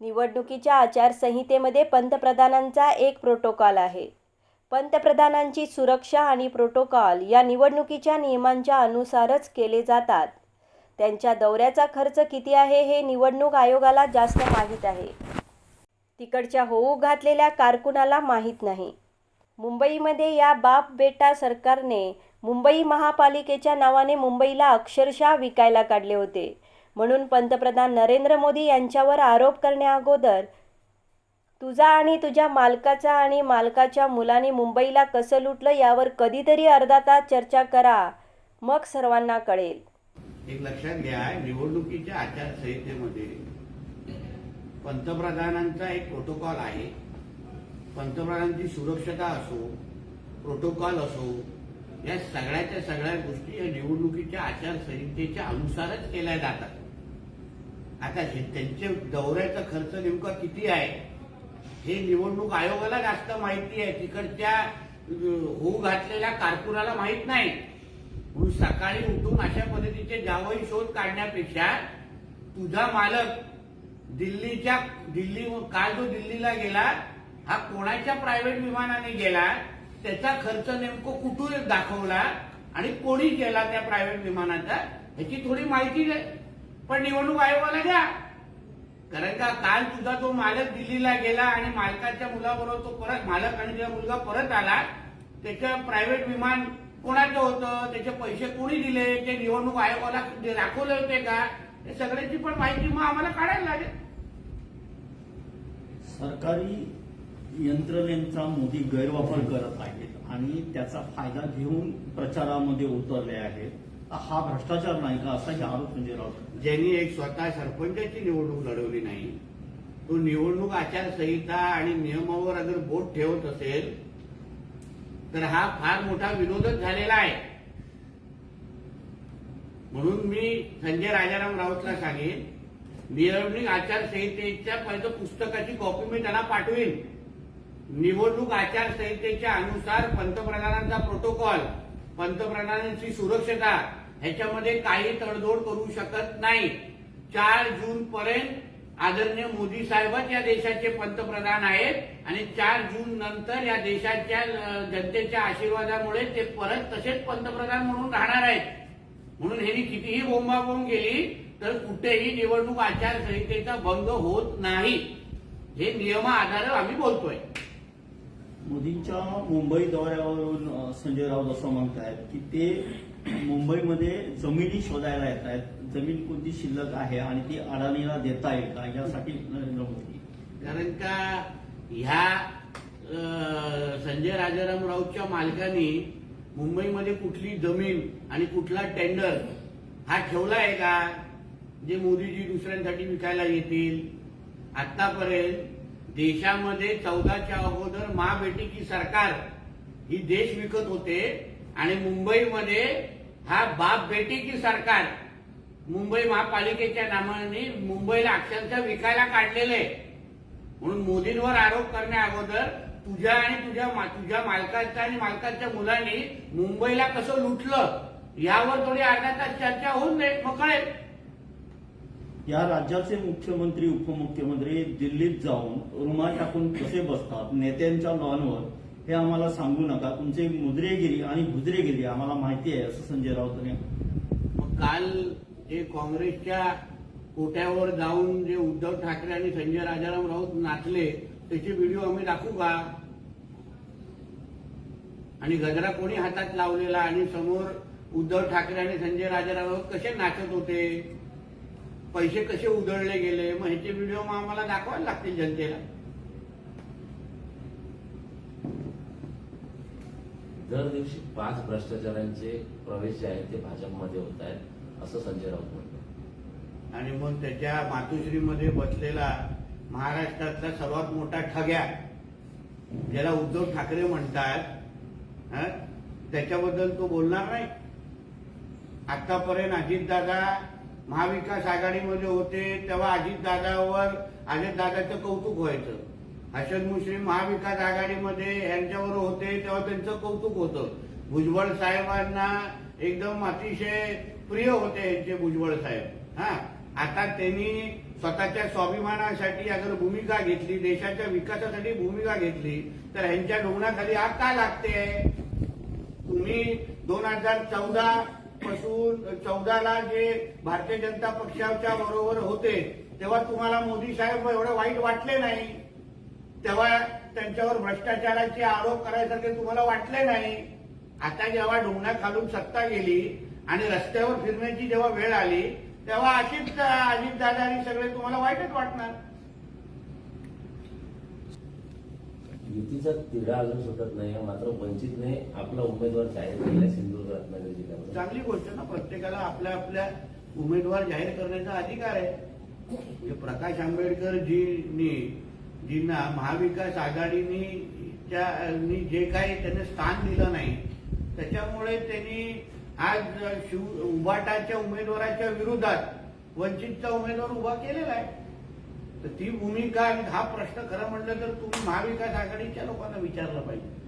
निवडणुकीच्या आचारसंहितेमध्ये पंतप्रधानांचा एक प्रोटोकॉल आहे. पंतप्रधानांची सुरक्षा आणि प्रोटोकॉल या निवडणुकीच्या नियमांच्या अनुसारच केले जातात. त्यांच्या दौऱ्याचा खर्च किती आहे हे निवडणूक आयोगाला जास्त माहीत आहे. तिकडच्या होऊ घातलेल्या कारकुनाला माहीत नाही. मुंबईमध्ये या बाप बेटा सरकारने मुंबई महापालिकेच्या नावाने मुंबईला अक्षरशः विकायला काढले होते. म्हणून पंतप्रधान नरेंद्र मोदी यांच्यावर आरोप करण्याअगोदर तुझा आणि तुझ्या मालकाचा आणि मालकाच्या मुलाने मुंबईला कसं लुटलं यावर कधीतरी अर्धा तास चर्चा करा. मग सर्वांना कळेल. एक लक्षात घ्या निवडणुकीच्या आचारसंहितेमध्ये पंतप्रधानांचा एक प्रोटोकॉल आहे. पंतप्रधानांची सुरक्षता असो प्रोटोकॉल असो या सगळ्याच्या सगळ्या गोष्टी या निवडणुकीच्या आचारसंहितेच्या अनुसारच केल्या जातात. आता त्यांच्या त्यांचे दौऱ्याचा खर्च नेमका किती आहे? हे निवडणूक आयोगाला जास्त माहिती आहे. तिकडच्या होऊ घातलेल्या कारकुनाला माहीत नाही. म्हणून सकाळी उठून अशा पद्धतीचे जावई शोध काढण्यापेक्षा तुझा मालक दिल्लीच्या दिल्ली काल जो दिल्लीला गेला हा कोणाच्या प्रायव्हेट विमानाने गेला? त्याचा खर्च नेमकं कुठून दाखवला आणि कोणी केला त्या प्रायव्हेट विमानाचा ह्याची थोडी माहिती दे. पण निवडणूक आयोगाला द्या. कारण का काल तुझा तो मालक दिल्लीला गेला आणि मालकाच्या मुलाबरोबर तो परत मालक आणि त्याचा मुलगा परत आला. त्याचं प्रायव्हेट विमान कोणाचं होतं? त्याचे पैसे कोणी दिले? ते निवडणूक आयोगाला दाखवले होते का? हे सगळ्याची पण माहिती मग आम्हाला काढायला लागेल. सरकारी यंत्रणेचा मोदी गैरवापर करत आहेत आणि त्याचा फायदा घेऊन प्रचारामध्ये उतरले आहेत. हा भ्रष्टाचार नाही का असाही आरोप संजय राऊत ज्यांनी एक स्वतः सरपंचाची निवडणूक लढवली नाही तो निवडणूक आचारसंहिता आणि नियमावर अगर बोट ठेवत असेल तर हा फार मोठा विरोधच झालेला आहे. म्हणून मी संजय राजाराम राऊतला सांगेन निवडणूक आचारसंहितेच्या पहिलं पुस्तकाची कॉपी मी त्यांना पाठवीन. निवडणूक आचारसंहितेच्या अनुसार पंतप्रधानांचा प्रोटोकॉल पंतप्रधानांची सुरक्षता ह्याच्यामध्ये काही तडजोड करू शकत नाही. चार जून पर्यंत आदरणीय मोदी साहेबच या देशाचे पंतप्रधान आहेत आणि चार जून नंतर या देशाच्या जनतेच्या आशीर्वादामुळे ते परत तसेच पंतप्रधान म्हणून राहणार आहेत. म्हणून ह्यांनी कितीही बोंबाबोंब गेली तर कुठेही निवडणूक आचारसंहितेचा भंग होत नाही. हे नियमा आधारे आम्ही बोलतोय. मोदींच्या मुंबई दौऱ्यावरून संजय राऊत असं म्हणतायत की ते मुंबईमध्ये जमिनी शोधायला येत आहेत जमीन कोणती शिल्लक आहे आणि ती अडाणीला देता येईल का? यासाठी नरेंद्र मोदी. कारण का ह्या संजय राजाराम राऊतच्या मालकांनी मुंबईमध्ये कुठली जमीन आणि कुठला टेंडर हा ठेवला आहे का? जे मोदीजी दुसऱ्यांसाठी विकायला येतील. आतापर्यंत देशामध्ये चौदाच्या अगोदर महाबेटी की सरकार ही देश विकत होते आणि मुंबईमध्ये हा बाप बेटी की सरकार मुंबई महापालिकेच्या नावाने मुंबईला अक्षरशः विकायला काढलेलं आहे. म्हणून मोदींवर आरोप करण्या अगोदर तुझ्या आणि तुझ्या तुझ्या मालकाच्या आणि मालकाच्या मुलांनी मुंबईला कसं लुटलं यावर थोडी अर्धा तास चर्चा होऊन जाईल मग कळेल. या राज्याचे मुख्यमंत्री उपमुख्यमंत्री दिल्लीत जाऊन रुमाल टाकून कसे बसतात नेत्यांच्या लॉनवर हे आम्हाला सांगू नका. तुमची मुद्रेगिरी आणि भुजरेगिरी आम्हाला माहिती आहे असं संजय राऊतांनी. काल जे काँग्रेसच्या कोट्यावर जाऊन जे उद्धव ठाकरे आणि संजय राजाराम राऊत नाचले त्याचे व्हिडिओ आम्ही दाखवू का? आणि गजरा कोणी हातात लावलेला आणि समोर उद्धव ठाकरे आणि संजय राजाराम राऊत कसे नाचत होते? पैसे कसे उधळले गेले मग ह्याचे व्हिडिओ मग आम्हाला दाखवायला लागतील जनतेला. दर दिवशी पाच भ्रष्टाचारांचे प्रवेश जे आहेत ते भाजपमध्ये होत आहेत असं संजय राऊत म्हणतात. आणि मग त्याच्या मातोश्रीमध्ये बसलेला महाराष्ट्रातला सर्वात मोठा ठग्या ज्याला उद्धव ठाकरे म्हणतात हं? त्याच्याबद्दल तो बोलणार नाही. आतापर्यंत अजितदादा महाविकास आघाडीमध्ये होते तेव्हा अजितदादावर अजितदादाचं कौतुक व्हायचं. हसन मुश्रीफ महाविकास आघाडीमध्ये यांच्यावर होते तेव्हा त्यांचं कौतुक होतं. भुजबळ साहेबांना एकदम अतिशय प्रिय होते यांचे भुजबळ साहेब. हा आता त्यांनी स्वतःच्या स्वाभिमानासाठी अगर भूमिका घेतली देशाच्या विकासासाठी भूमिका घेतली तर ह्यांच्या डोंगणाखाली आग का लागते? तुम्ही दोन हजार चौदा पासून चौदाला जे भारतीय जनता पक्षाच्या बरोबर होते. तेव्हा तुम्हाला मोदी साहेब एवढे वाईट वाटले नाही? तेव्हा त्यांच्यावर भ्रष्टाचाराचे आरोप करायसारखे तुम्हाला वाटले नाही? आता जेव्हा डोंगणा खालून सत्ता गेली आणि रस्त्यावर फिरण्याची जेव्हा वेळ आली तेव्हा अशीच अजित दादा आणि सगळे तुम्हाला वाईटच वाटणार. युतीचा तिढा अजून सुटत नाही मात्र वंचितने आपला उमेदवार जाहीर केला सिंधुदुर्ग रत्नागिरी जिल्ह्यामध्ये. चांगली गोष्ट ना प्रत्येकाला आपल्या आपल्या उमेदवार जाहीर करण्याचा अधिकार आहे. म्हणजे प्रकाश आंबेडकर जीनी जींना महाविकास आघाडीनी त्या- जे काही त्यांनी स्थान दिलं नाही त्याच्यामुळे त्यांनी आज शिव उभाटाच्या उमेदवाराच्या विरोधात वंचितचा उमेदवार उभा केलेला आहे. तर ती भूमिका आणि हा प्रश्न खरं म्हटलं तर तुम्ही महाविकास आघाडीच्या लोकांना विचारला पाहिजे.